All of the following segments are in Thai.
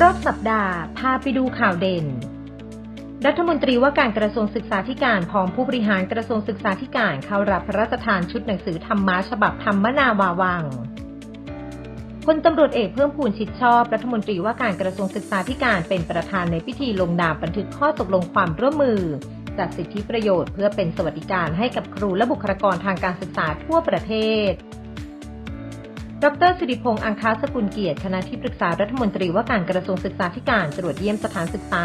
รอบสัปดาห์พาไปดูข่าวเด่น รัฐมนตรีว่าการกระทรวงศึกษาธิการพร้อมผู้บริหารกระทรวงศึกษาธิการเข้ารับพระราชทานชุดหนังสือธรรมะฉบับธรรมนาวาวังพลตำรวจเอกเพิ่มพูนชิดชอบ รัฐมนตรีว่าการกระทรวงศึกษาธิการเป็นประธานในพิธีลงนามบันทึกข้อตกลงความร่วมมือ จัดสิทธิประโยชน์เพื่อเป็นสวัสดิการให้กับครูและบุคลากรทางการศึกษาทั่วประเทศ ดรสิริพงษ์อังคาสกุลเกียรติคณะที่ปรึกษารัฐมนตรีว่าการกระทรวงศึกษาธิการตรวจเยี่ยมสถานศึกษา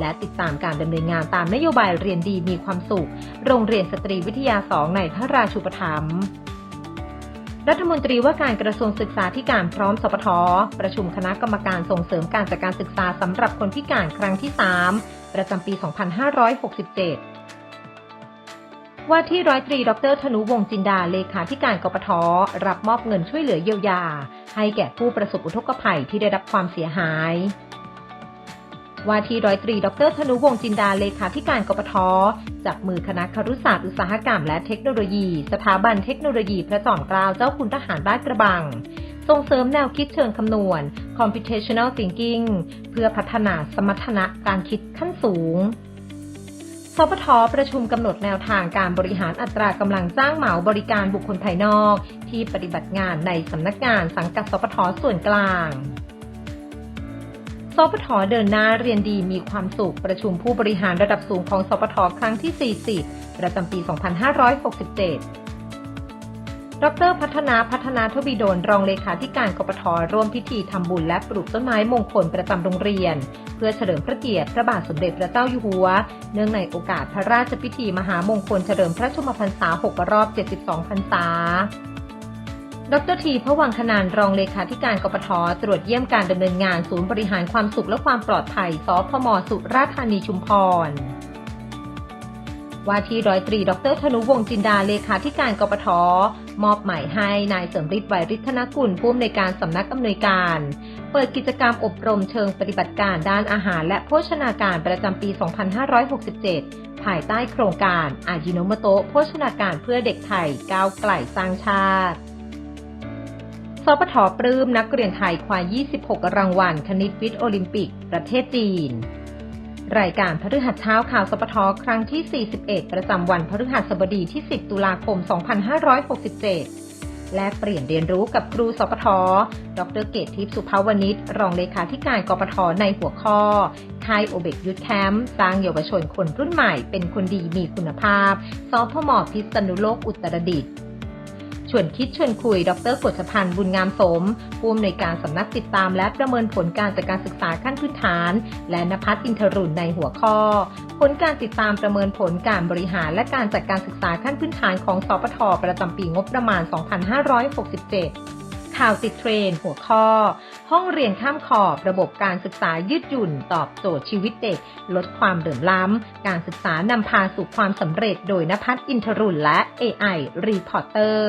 และติดตามการดำเนินงานตามนโยบายเรียนดีมีความสุข โรงเรียนสตรีวิทยาสองในพระราชูปถัมภ์รัฐมนตรีว่าการกระทรวงศึกษาธิการพร้อมสปทประชุมคณะกรรมการส่งเสริมการจัดการศึกษาสำหรับคนพิการครั้งที่ 3 ประจำปี 2567 ว่าที่ร้อยตรีดรธนุวงจินดาเลขาธิการกปทรับมอบเงินช่วยเหลือเยียวยา ให้แก่ผู้ประสบอุทกภัยที่ได้รับความเสียหาย ว่าที่ร้อยตรีดรธนุวงจินดาเลขาธิการกปทจับมือคณะครุศาสตร์อุตสาหกรรมและเทคโนโลยี สถาบันเทคโนโลยีพระจอมเกล้าเจ้าคุณทหารบ้านกระบังส่งเสริมแนวคิดเชิงคำนวณ computational thinking เพื่อพัฒนาสมรรถนะการคิดขั้นสูง สปทประชุมกำหนดแนวทางการบริหารอัตรากำลังจ้างเหมาบริการบุคคลภายนอก ที่ปฏิบัติงานในสำนักงานสังกัดสปทส่วนกลางสปทเดินหน้าเรียนดีมีความสุขประชุมผู้บริหารระดับสูงของสปทครั้งที่ 40 ประจำปี 2567 ดรพัฒนาพัฒนาทวีดลรองเลขาธิการกปทร่วมพิธีทำบุญและปลูกต้นไม้มงคลประจำโรงเรียน เพื่อเฉลิมพระเกียรติพระบาทสมเด็จพระเจ้าอยู่หัว เนื่องในโอกาสพระราชพิธีมหามงคลเฉลิมพระชมพรรษา 6 รอบ 72 พรรษาดรทีพระวังคนานรองเลขาธิการกปทตรวจเยี่ยมการดำเนินงานศูนย์บริหารความสุขและความปลอดภัยสพมสุราษฎร์ธานีชุมพรว่าที่ร้อยตรี ดรธนุวงศ์จินดาเลขาธิการกปท มอบหมายให้นายเสริมฤทธิ์ไวริธนกุลผู้อำนวยการสำนักอำนวยการ เปิดกิจกรรมอบรมเชิงปฏิบัติการด้านอาหารและโภชนาการประจำปี 2567 ภายใต้โครงการอายิโนมโตโภชนาการเพื่อเด็กไทยก้าวไกลสร้างชาติสปทปลื้มนักเรียนไทยคว้า 26 รางวัล คณิตวิทย์โอลิมปิก ประเทศจีน รายการพฤหัสเช้าข่าวสปทครั้งที่ 41 ประจำวันพฤหัสบดีที่ 10 ตุลาคม 2567 และเปลี่ยนเรียนรู้กับครูสปท ดรเกตทิพย์สุภาวนิชรองเลขาธิการกปทในหัวข้อค่ายโอเบกยุทธแคมป์สร้างเยาวชนคนรุ่นใหม่เป็นคนดีมีคุณภาพสพมพิษณุโลกอุตรดิตถ์ ชวนคิดชวนคุย ดรกฤษพันธ์บุญงามสม ผู้อำนวยการสำนักติดตามและประเมินผลการจัดการศึกษาขั้นพื้นฐาน และนภัสอินทรุณในหัวข้อ ผลการติดตามประเมินผลการบริหารและการจัดการศึกษาขั้นพื้นฐานของสปทประจำปีงบประมาณ 2567 ข่าวติดเทรนหัวข้อ ห้องเรียนข้ามขอบ ระบบการศึกษายืดหยุ่น ตอบโจทย์ชีวิตเด็ก ลดความเหลื่อมล้ำ การศึกษานำพาสู่ความสำเร็จโดยนภัสอินทรุณและ AI Reporter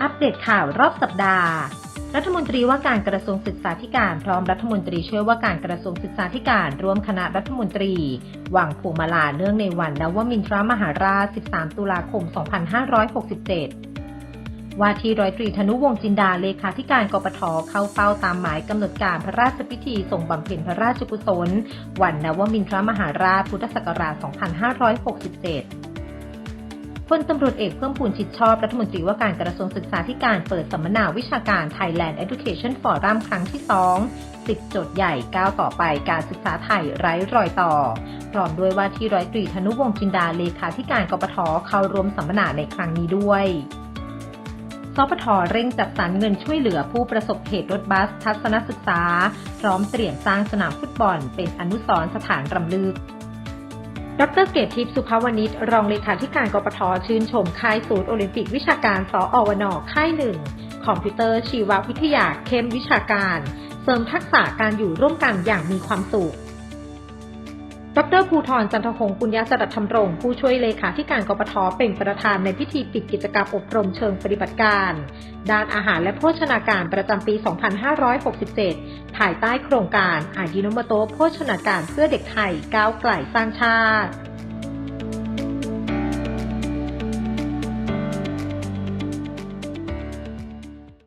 อัปเดตข่าวรอบสัปดาห์รัฐมนตรีว่าการกระทรวงศึกษาธิการพร้อมรัฐมนตรีช่วยว่าการกระทรวงศึกษาธิการร่วมคณะรัฐมนตรีวางพวงมาลาเนื่องในวันนวมินทรมหาราช 13 ตุลาคม 2567 ว่าที่ร้อยตรีธนุวงศ์จินดาเลขาธิการกปทเข้าเฝ้าตามหมายกำหนดการพระราชพิธีทรงบำเพ็ญพระราชกุศล วันนวมินทรมหาราชพุทธศักราช 2567พลตำรวจเอกเพิ่มพูนชิดชอบรัฐมนตรีว่าการกระทรวงศึกษาธิการเปิดสัมมนาวิชาการ Thailand Education Forum ครั้งที่ 2 10 โจทย์ใหญ่ก้าวต่อไปการศึกษาไทยไร้รอยต่อ พร้อมด้วยว่าที่ร้อยตรีธนุวงศ์จินดาเลขาธิการกปทเข้าร่วมสัมมนาในครั้งนี้ด้วย สปทเร่งจัดสรรเงินช่วยเหลือผู้ประสบเหตุรถบัสทัศนศึกษา พร้อมเตรียมสร้างสนามฟุตบอล เป็นอนุสรณ์สถานรำลึกดรเกตทิพย์สุภาวนิชรองเลขาธิการกปทชื่นชมค่ายศูนย์โอลิมปิกวิชาการสออวนค่ายหนึ่งคอมพิวเตอร์ชีววิทยาเข้มวิชาการ เสริมทักษะการอยู่ร่วมกันอย่างมีความสุข ดรภูธรจันทหงปุญญาจรัตธรรมรง ผู้ช่วยเลขาธิการกปทเป็นประธานในพิธีปิดกิจกรรมอบรมเชิงปฏิบัติการ ด้านอาหารและโภชนาการประจำปี 2567 ภายใต้โครงการอายิโนโมโตโภชนาการเพื่อเด็กไทยก้าวไกลสร้างชาติ